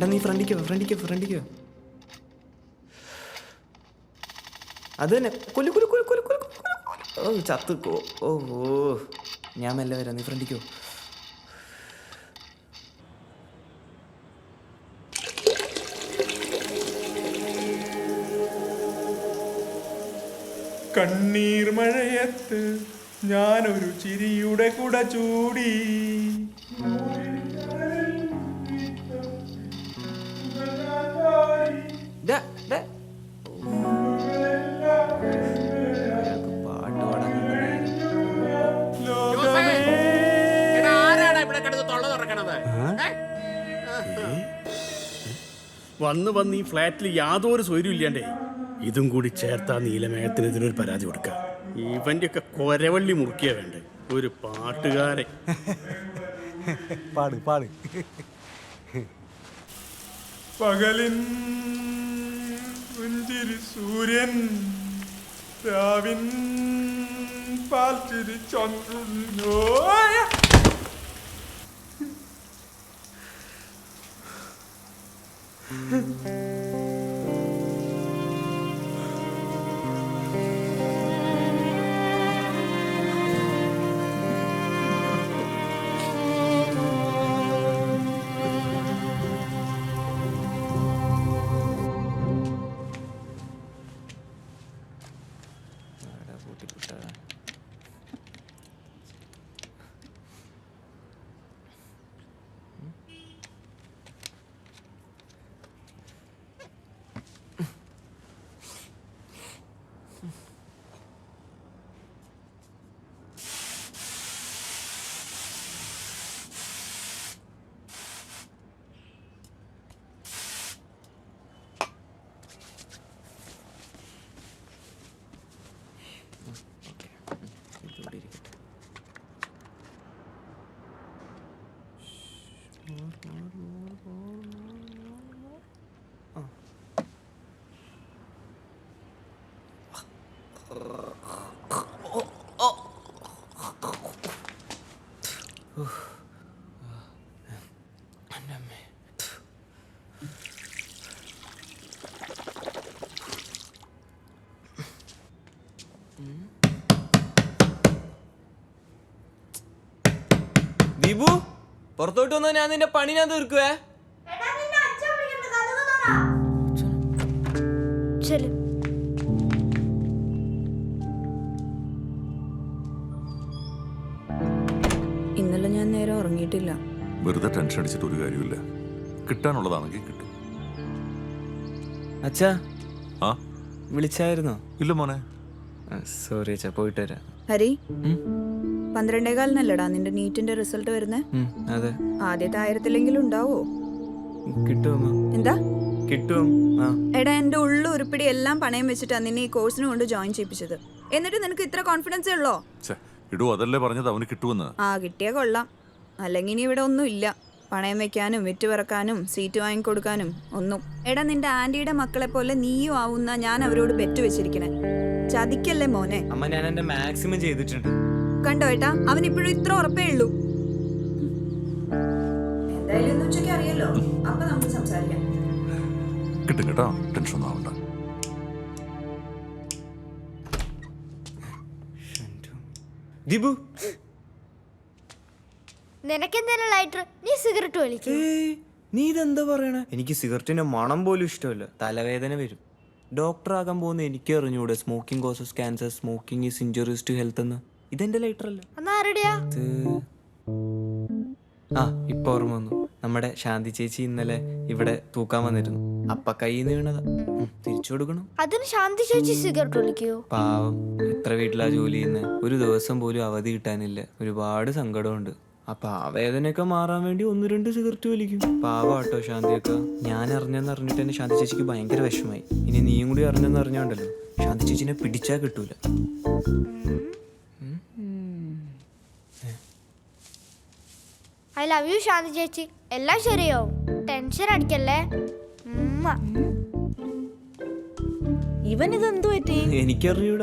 എടാ നീ ഫ്രണ്ടിക്കോ ഫ്രണ്ടിക്കോ ഫ്രണ്ടിക്കോ അത് തന്നെ. കൊല്ലു കൊല്ലു കൊല്ലു കൊല്ലു കൊല്ലു. ഓ ചത്തുക്കോ ഓ ഓ. ഞാൻ മെല്ലെ വരാം നീ ഫ്രണ്ടിക്കോ കണ്ണീർ മഴയത്ത് ഞാനൊരു ചിരിയുടെ കൂടെ ചൂടി. വന്ന് വന്ന് ഈ ഫ്ലാറ്റിൽ യാതൊരു സ്വൈര്യം ഇല്ലാണ്ടേ. ഇതും കൂടി ചേർത്താ നീലമേഘത്തിനെതിരൊരു പരാതി കൊടുക്കുക ഇവന്റെ ഒക്കെ കൊരവള്ളി മുറുക്കിയ വേണ്ടേ. ഒരു പാട്ടുകാരൻ. പാട് പാട്. പകലിൻ പുഞ്ചിരി സൂര്യൻ രാവിൻ പാൽച്ചിരി ചന്ദ്രനോ フ。 리브? പുറത്തോട്ട് വന്നാ ഞാൻ നിന്റെ പണി ഞാൻ തീർക്കുവേ. ഇന്നലെ ഞാൻ നേരെ ഉറങ്ങിയിട്ടില്ല. വെറുതെ ടെൻഷൻ അടിച്ചിട്ട് ഒരു കാര്യമില്ല കിട്ടാനുള്ളതാണെങ്കിൽ കിട്ടും. അച്ഛാ ആ? വിളിച്ചായിരുന്നോ? ഇല്ല മോനെ. സോറി അച്ഛാ പോയിട്ട് വരാം. ഹരി? ഉം, പന്ത്രണ്ടേകാലിനല്ലടാ നിന്റെ നീറ്റിന്റെ റിസൾട്ട് വരുന്നേ. അതെ. ആദ്യത്തെ ആയിരത്തിലെങ്കിലും ഉണ്ടാവോ? കിട്ടുമോ എന്താ? കിട്ടും. ആ. എടാ എന്റെ ഉള്ളു ഉരുപ്പിടി എല്ലാം പണയം വെച്ചിട്ടാ നിന്നെ ഈ കോഴ്സിന് കൊണ്ട് ജോയിൻ ചെയ്യിപ്പിച്ചത്. എന്നിട്ട് നിനക്ക് ഇത്ര കോൺഫിഡൻസ് ഉള്ളോ? ഇടൂ അതല്ലേ പറഞ്ഞത്? അവന് കിട്ടുമെന്ന് ആ കിട്ടിയാ കൊള്ളാം. അല്ലെങ്കിൽ ഇനി ഇവിടെ ഒന്നും ഇല്ല. പണയം വെക്കാനും വിറ്റ് പറക്കാനും സീറ്റ് വാങ്ങിക്കൊടുക്കാനും ഒന്നും. എടാ നിന്റെ ആന്റിയുടെ മക്കളെ പോലെ നീയും ആവുന്ന ഞാൻ അവരോട് ബെറ്റ് വെച്ചിരിക്കണേ ചതിക്കല്ലേ മോനെ? അമ്മ ഞാൻ എന്റെ മാക്സിമം ചെയ്തിട്ടുണ്ട്. കണ്ടോ ഏട്ടാ? അവൻ ഇപ്പോഴും ഇത്ര ഉറപ്പേ ഉള്ളൂ. എന്തായാലും ഇന്ന് ഉച്ചയ്ക്ക് അറിയല്ലോ അപ്പൊ നമുക്ക് സംസാരിക്കാം. കിട്ടും കേട്ടോ. ടെൻഷൻ ഒന്നും ആവണ്ട. ദിബു. ലൈറ്റർ നീ സിഗരറ്റ് വലിക്കും. നീ ഇതെന്താ പറയണേ? എനിക്ക് സിഗരറ്റിന്റെ മണം പോലും ഇഷ്ടമല്ല. തലവേദന വരും. ഡോക്ടർ ആകാൻ പോകുന്ന എനിക്ക് അറിഞ്ഞൂടെ smoking causes cancer smoking is injuries to health എന്ന്. ഇതെന്റെ ലൈറ്റർ അല്ല? എന്നാ ആരുടെയാ? ഇത്. ആ ഇപ്പൊ ഓർമ്മ വന്നു. നമ്മുടെ ശാന്തി ചേച്ചി ഇന്നലെ ഇവിടെ തൂക്കാൻ വന്നിരുന്നു. അപ്പ കൈ നിന്ന് വീണതാ. ഉം, തിരിച്ചു കൊടുക്കണം. അതിന് ശാന്തി ചേച്ചി സിഗരറ്റ് വലിക്കോ? പാവം. എത്ര വീട്ടിലാ ജോലി ചെയ്യുന്നത് ഒരു ദിവസം പോലും അവധി കിട്ടാനില്ല. ഒരുപാട് സങ്കടമുണ്ട്. അപ്പൊ ആ വേദനയൊക്കെ മാറാൻ വേണ്ടി ഒന്ന് രണ്ട് സിഗരറ്റ് വലിക്കും. പാവാട്ടോ ശാന്തിയൊക്കെ. ഞാൻ അറിഞ്ഞെന്ന് അറിഞ്ഞിട്ട് തന്നെ ശാന്തി ചേച്ചിക്ക് ഭയങ്കര വിഷമായി ഇനി നീയും കൂടി അറിഞ്ഞെന്ന് അറിഞ്ഞോണ്ടല്ലോ. ശാന്തി ചേച്ചിനെ പിടിച്ചാ കിട്ടൂല. ഐ ലവ് യു ശാന്തി ചേച്ചി. എല്ലാം ശരിയോ ടെൻഷൻ അടിക്കല്ലേ? ഇവൻ ഇതെന്തു പറ്റി? എനിക്കറിയൂട.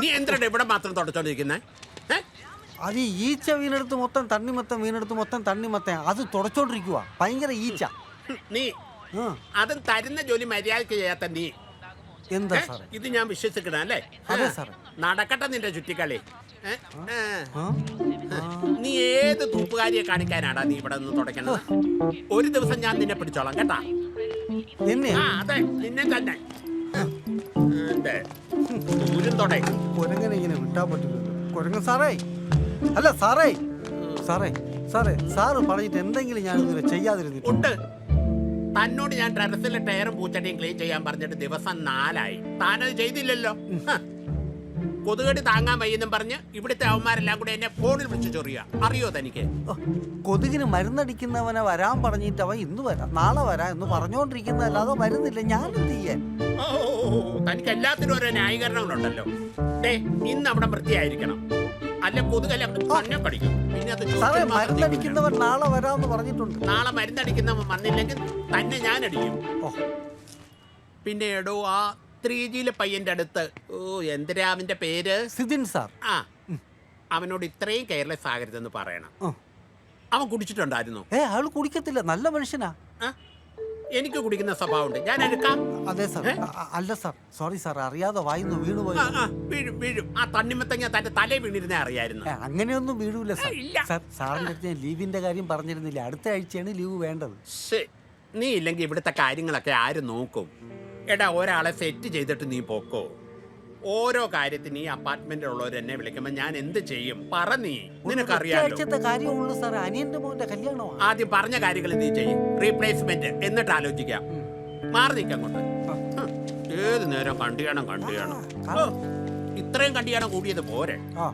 നീ എന്തിനാണ് ഇവിടെ മാത്രം തുടച്ചോണ്ടിരിക്കുന്നേ? അത് ഈച്ച വീണെടുത്ത് മൊത്തം തണ്ണിമത്തം വീണെടുത്ത് മൊത്തം തണ്ണിമത്തം അത് തുടച്ചോണ്ടിരിക്കുക ഭയങ്കര ഈച്ച. നീ അതും തരുന്ന ജോലി മര്യാദയ്ക്ക് ചെയ്യാത്ത നീ. എന്താ? സാറേ? ഇത് ഞാൻ വിശ്വസിക്കണം അല്ലേ? അതെ. സാറേ. നടക്കട്ടെ നിന്റെ ചുറ്റിക്കളി? നീ ഏത് തൂപ്പുകാരിയെ കാണിക്കാനാടാ നീ ഇവിടെ നിന്ന് തുടയ്ക്കണത് ഒരു ദിവസം ഞാൻ നിന്നെ പിടിച്ചോളാം കേട്ടാ? അതെ. നിന്നെ തന്നെ. കുരങ്ങനെ ഇങ്ങനെ വിട്ടാ പറ്റുന്നു കുരങ്ങൻ സാറേ. അല്ല സാറേ. സാറേ സാറേ സാറ് പറഞ്ഞിട്ട് എന്തെങ്കിലും ഞാൻ ഇതുവരെ ചെയ്യാതിരുന്നിട്ടുണ്ട്? തന്നോട് ഞാൻ ടെറസിലെ ടയറും പൂച്ചട്ടിയും ക്ലീൻ ചെയ്യാൻ പറഞ്ഞിട്ട് ദിവസം നാലായി. താനത് ചെയ്തില്ലല്ലോ. കൊതുകടി താങ്ങാൻ വയ്യെന്നും പറഞ്ഞ് ഇവിടുത്തെ അവന്മാരെല്ലാം കൂടെ എന്നെ ഫോണിൽ വിളിച്ചു ചൊറിയ. അറിയോ തനിക്ക്? കൊതുകിന് മരുന്നടിക്കുന്നവനെ വരാൻ പറഞ്ഞിട്ട് അവൻ ഇന്ന് വരാം. നാളെ വരാം എന്ന് പറഞ്ഞുകൊണ്ടിരിക്കുന്നതല്ലാതെ വരുന്നില്ല. ഞാൻ എന്ത് ചെയ്യാൻ? തനിക്ക് എല്ലാത്തിനും ഓരോ ന്യായീകരണങ്ങളുണ്ടല്ലോ. ഡേ ഇന്ന് അവിടെ വൃത്തിയായിരിക്കണം. അല്ല കൊതുകല്ല തന്നെ പഠിക്കും പിന്നെ അത് സാറേ ചുറ്റും മാത്രം മരുന്നടിക്കുന്നവൻ നാളെ വരാമെന്ന് പറഞ്ഞിട്ടുണ്ട്. നാളെ മരുന്നടിക്കുന്നവൻ വന്നില്ലെങ്കിൽ തന്നെ ഞാൻ അടിക്കും. ഓ. പിന്നെ എടോ ആ ത്രീ ജിയിലെ പയ്യന്റെ അടുത്ത് ഓ എന്തിനാ അവന്റെ പേര്? സിദിൻ സാർ. ആ. അവനോട് ഇത്രയും കെയർലെസ് ആകരുതെന്ന് പറയണം. ഓ അവൻ കുടിച്ചിട്ടുണ്ടായിരുന്നു? ഏ ആൾ കുടിക്കത്തില്ല. നല്ല മനുഷ്യനാ. ആ? എനിക്ക് കുടിക്കുന്ന സ്വഭാവമുണ്ട്. ഞാൻ എടുക്കാം. അതെ സാർ. അല്ല സാർ. Sorry sir. അറിയാതെ വായിന്ന് വീണു പോയി. ആ, ആ, വീഴും വീഴും. ആ തണ്ണിമത്തങ്ങ തന്റെ തലേ വീണിരുന്നേ അറിയായിരുന്നു. ഏ, അങ്ങനെയൊന്നും വീഴൂല സാർ. ഇല്ല. സാർ സാറിന്റെ അടുത്ത് ഞാൻ ലീവിന്റെ കാര്യം പറഞ്ഞിരുന്നില്ല. അടുത്ത ആഴ്ചയാണ് ലീവ് വേണ്ടത്. ശ്ശേ, നീ ഇല്ലെങ്കിൽ ഇവിടുത്തെ കാര്യങ്ങളൊക്കെ ആര് നോക്കും? എടാ ഒരാളെ സെറ്റ് ചെയ്തിട്ട് നീ പോക്കോ? ഓരോ കാര്യത്തിന് ഈ അപ്പാർട്ട്മെന്റിലുള്ളവർ എന്നെ വിളിക്കുമ്പോ ഞാൻ എന്ത് ചെയ്യും? പറ നീ. നിനക്കറിയാലോ? ആഴ്ചത്തെ കാര്യമുള്ളൂ സാർ അനിയന്റെ മോന്റെ കല്യാണമാണ് ആദ്യം പറഞ്ഞ കാര്യങ്ങൾ നീ ചെയ്യും. റീപ്ലേസ്മെന്റ് എന്നിട്ട് ആലോചിക്കാം. മാറി നിൽക്കാൻ കൊണ്ട് ഏത് നേരം കണ്ടിയണം കണ്ടിയാണം. ഇത്രയും കണ്ടിയണം കൂടിയത് പോരെ. ആ,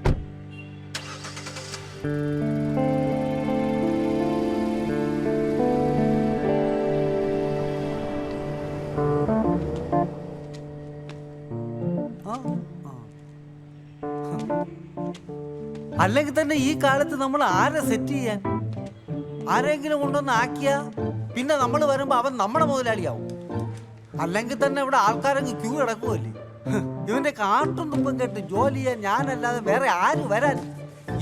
അല്ലെങ്കിൽ തന്നെ ഈ കാലത്ത് നമ്മൾ ആരെ സെറ്റ് ചെയ്യാൻ? ആരെങ്കിലും കൊണ്ടൊന്ന് ആക്കിയ പിന്നെ നമ്മൾ വരുമ്പോ അവൻ നമ്മുടെ മുതലാളിയാവും. അല്ലെങ്കിൽ തന്നെ ഇവിടെ ആൾക്കാരങ്ങ് ക്യൂ കിടക്കുമല്ലേ ഇവന്റെ കാട്ടും തുമ്പും കേട്ട് ജോലി ചെയ്യാൻ ഞാനല്ലാതെ വേറെ ആരും വരാൻ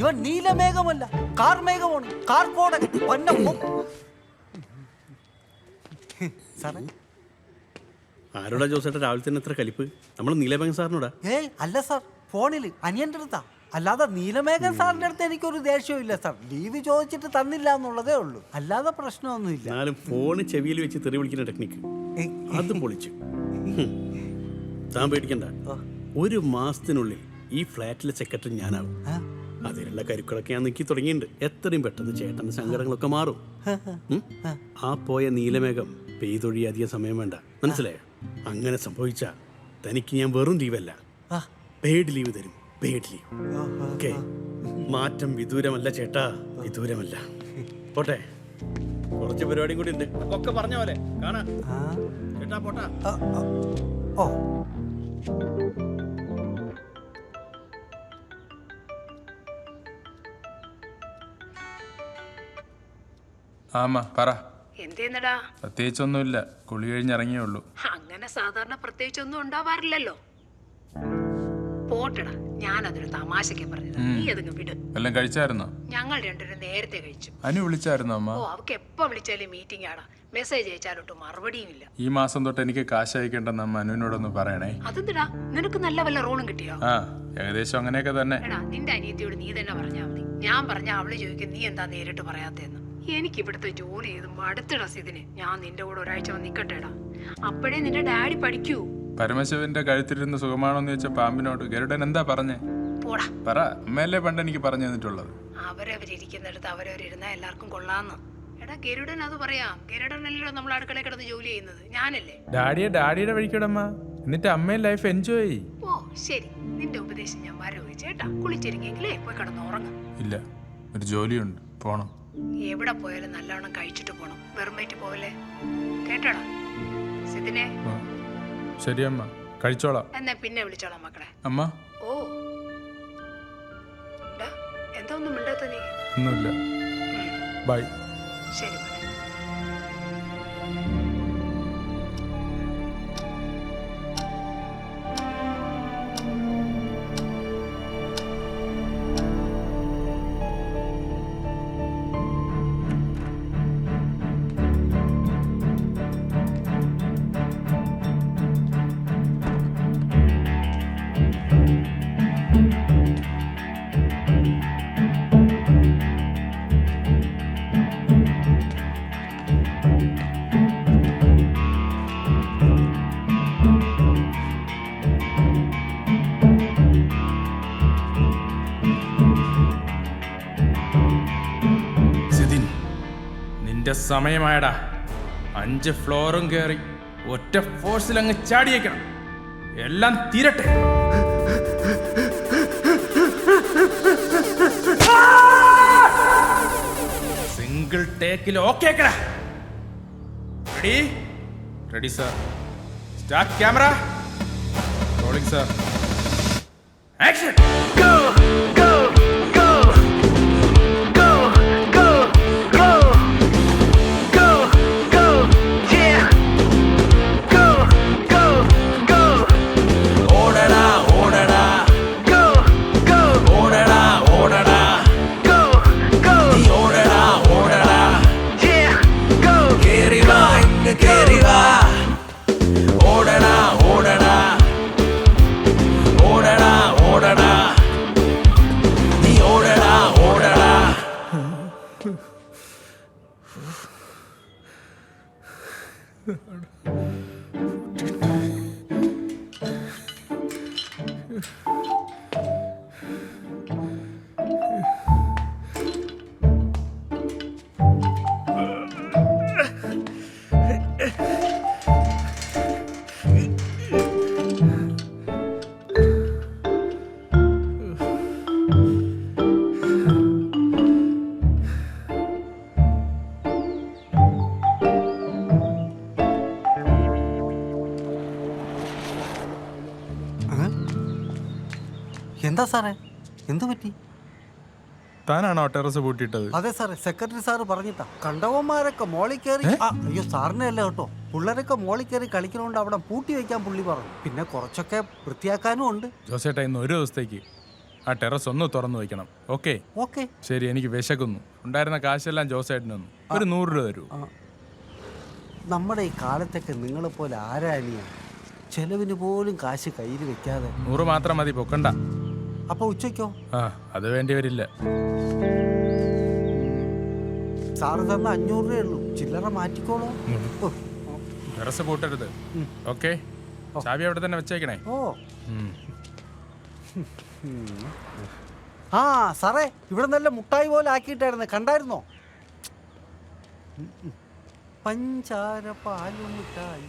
ഇവൻ നീലമേഘമല്ല കാർമേഘമാണ് കാർക്കോട സാറേ? ആരോടാ ജോസേട്ടാ രാവിലെ തന്നെ എത്ര കലിപ്പ്? നമ്മൾ നീലമേഘം സാറിനോടാ. ഏയ് അല്ല സാർ ഫോണിൽ അനിയന്റെ അടുത്താ അല്ലാതെ നീലമേഘൻ സാറിന്റെ അടുത്ത് എനിക്കൊരു ദേഷ്യവും ഇല്ല സാർ. ലീവ് ചോദിച്ചിട്ട് തന്നില്ല എന്നുള്ളതേ ഉള്ളൂ. അല്ലാതെ പ്രശ്നമൊന്നുമില്ല. എന്നാലും ഫോണ് ചെവിയിൽ വെച്ച് തെറി വിളിക്കുന്ന ടെക്നിക്ക്. അതും പൊളിച്ചു. താൻ പേടിക്കണ്ട. ഒരു മാസത്തിനുള്ളിൽ ഈ ഫ്ലാറ്റിലെ സെക്രട്ടറി ഞാനാവും. അതിലുള്ള അതിനുള്ള കരുക്കളൊക്കെ ഞാൻ നീക്കി തുടങ്ങിയിട്ടുണ്ട്. എത്രയും പെട്ടെന്ന് ചേട്ടന്റെ സങ്കടങ്ങളൊക്കെ മാറും. ആ പോയ നീലമേഘം പെയ്തൊഴി അധികം സമയം വേണ്ട. മനസ്സിലായോ? അങ്ങനെ സംഭവിച്ച തനിക്ക് ഞാൻ വെറും ലീവല്ല. പെയ്ഡ് ലീവ് തരും. ഓക്കെ. മാറ്റം വിദൂരമല്ല ചേട്ടാ വിദൂരമല്ല. പോട്ടെ. കുറച്ച് പരിപാടിയും കൂടി ഉണ്ട്. ഒക്കെ പറഞ്ഞ പോലെ. കാണാ. ആ, ചേട്ടാ പോട്ടാ. ഓ. ആമ്മ പറ. പ്രത്യേകിച്ചൊന്നുമില്ല. കുളി കഴിഞ്ഞിറങ്ങിയേ ഉള്ളൂ. അങ്ങനെ സാധാരണ പ്രത്യേകിച്ചൊന്നും ഉണ്ടാവാറില്ലല്ലോ. പോട്ടടാ. ഞാനതൊരു തമാശക്ക് പറഞ്ഞത്. നീ അതങ്ങ് വിട്. എല്ലാം കഴിച്ചായിരുന്നോ? ഞങ്ങൾ രണ്ടുപേരും നേരത്തെ കഴിച്ചു. അനു വിളിച്ചായിരുന്നു അമ്മ? ഓ അവക്ക് എപ്പോ വിളിച്ചാലും മീറ്റിംഗ് ആടാ. മെസ്സേജ് അയച്ചാലോട്ട് മറുപടിയും ഇല്ല ഈ മാസം തൊട്ട് എനിക്ക് കാശ് അയക്കേണ്ടെന്ന് അമ്മ അനുവിനോടൊന്ന് പറയണേ. അതെന്തിടാ? നിനക്ക് നല്ല വല്ല റോളും കിട്ടിയോ? ആ ഏകദേശം അങ്ങനെയൊക്കെ തന്നെ. എടാ നിന്റെ അനിയത്തിയോട് നീ തന്നെ പറഞ്ഞാൽ മതി. ഞാൻ പറഞ്ഞ അവൾ ചോദിക്കും നീ എന്താ നേരിട്ട് പറയാത്തേന്ന്? എനിക്ക് ഇവിടുത്തെ ജോലി ചെയ്ത് മടുത്തിടാ സിതിന്. ഞാൻ നിന്റെ കൂടെ ഒരാഴ്ച വന്ന് നിക്കട്ടെടാ. അപ്പോഴേ നിന്റെ ഡാഡി പഠിക്കൂ. പരമശിവന്റെ കഴുത്തിരുന്ന് സുഖമാണോന്ന് ചോദിച്ച പാമ്പിനോട് ഗരുഡൻ എന്താ പറഞ്ഞേ? പോടാ. പറ അമ്മയല്ലേ പണ്ട് എനിക്ക് പറഞ്ഞു തന്നിട്ടുള്ളത്? അവരവരിയ്ക്കുന്നിടത്ത് അവരവരിരുന്നാ എല്ലാവർക്കും കൊള്ളാന്ന്. എടാ ഗരുഡൻ അത് പറയാം. ഗരുഡനല്ലോ നമ്മൾ അടുക്കളയിൽ കിടന്ന് ജോലി ചെയ്യുന്നത്. ഞാനല്ലേ? ഡാഡിയെ ഡാഡിയുടെ വഴിക്കടമ്മ. എന്നിട്ട് അമ്മയെ ലൈഫ് എൻജോയ് ഓ ശരി. നിന്റെ ഉപദേശം ഞാൻ വരവ് ചേട്ടാ കുളിച്ചിരിക്കെങ്കിലേ പോയി കിടന്ന് ഉറങ്ങും. ഇല്ല ഒരു ജോലിയുണ്ട്. പോണം. എവിടെ പോയാലും നല്ലവണ്ണം കഴിച്ചിട്ട് പോണം. വെറും പോവല്ലേ? കേട്ടോടാ? സിദിനെ ആ. ശരി അമ്മ. കഴിച്ചോളാം. എന്നാ പിന്നെ വിളിച്ചോളാം മക്കളെ. അമ്മ? ഓ. എന്താ ഒന്നും മിണ്ടാത്ത നീ? ഒന്നുമില്ല. ബൈ. ശരി മോനെ. നിന്റെ സമയമായടാ. അഞ്ച് ഫ്ലോറും കയറി ഒറ്റ ഫോഴ്സിൽ അങ്ങ് ചാടിയേക്കണം. എല്ലാം തീരട്ടെ. Single ടേക്കിൽ okay ready ready sir start camera rolling sir action എന്താ സാറേ? എന്തു പറ്റി? താനാണോ ടെറസ് പൂട്ടിയിട്ടത്? അതെ സാറേ സെക്രട്ടറി സാറ് പറഞ്ഞിട്ടാ. കണ്ടവന്മാരൊക്കെ മോളി കയറി ആ, അയ്യോ സാറിനെ അല്ല കേട്ടോ. പിള്ളേരൊക്കെ മോളി കയറി കളിക്കണോണ്ട് അവിടെ പൂട്ടി വെക്കാൻ പുള്ളി പറഞ്ഞു. പിന്നെ കുറച്ചൊക്കെ വൃത്തിയാക്കാനും ഉണ്ട്. ജോസേട്ടാ ഇന്ന് ഒരു ദിവസത്തേക്ക് ആ ടെറസ് ഒന്ന് തുറന്നു വെക്കണം. ഓക്കെ? ഓക്കെ. ശരി എനിക്ക് വിശക്കുന്നു. ഉണ്ടായിരുന്ന കാശെല്ലാം ജോസേട്ടന് തന്നു. ഒരു നൂറ് രൂപ തരൂ. നമ്മുടെ ഈ കാലത്തൊക്കെ നിങ്ങളെ പോലെ ആരാനിയ ചെലവിന് പോലും കാശ് കയ്യിൽ വെക്കാതെ നൂറ് മാത്രം മതി പൊക്കണ്ട. അപ്പൊ ഉച്ചയ്ക്കോ? ആ അത് വേണ്ടി വരില്ല സാറ് തന്ന അഞ്ഞൂറ് രൂപയേ ഉള്ളൂ. ചില്ലറ മാറ്റിക്കോളൂ. ഓ, ടെറസ് പൂട്ടരുത്. ഓക്കെ. ചാവി അവിടെ തന്നെ വെച്ചേക്കണേ. ഓ. ഉം. ആ സാറേ ഇവിടെ നല്ല മുട്ടായി പോലെ ആക്കിയിട്ടായിരുന്നു. കണ്ടായിരുന്നോ. പഞ്ചാര പാലു മിഠായി